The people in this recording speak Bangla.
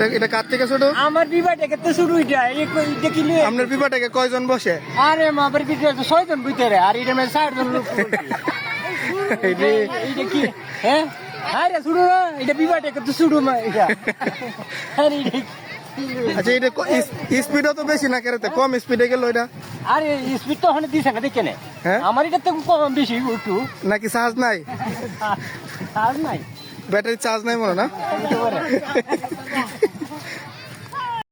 এটা এটা কার থেকে ছোট? আমার বিবাহটা তো শুরু এটা এই কই দেখি লই আপনার বিবাহটাকে কয়জন বসে? আরে মা বিবাহ তো ছয়জন ভিতরে আর এটা মানে চারজন লোক এটা- কি? হ্যাঁ? আরে শুরু না এটা বিবাহটা তো শুরু না এটা। আরে আচ্ছা এটা স্পিডও তো বেশি না কেরাতে কম স্পিডে গেল এটা। আরে স্পিড তো ওখানে দিছে না দেখে নে। হ্যাঁ? আমার এটা তো কম বেশি একটু। নাকি চার্জ নাই? চার্জ নাই। ব্যাটারি চার্জ নাই মনে না?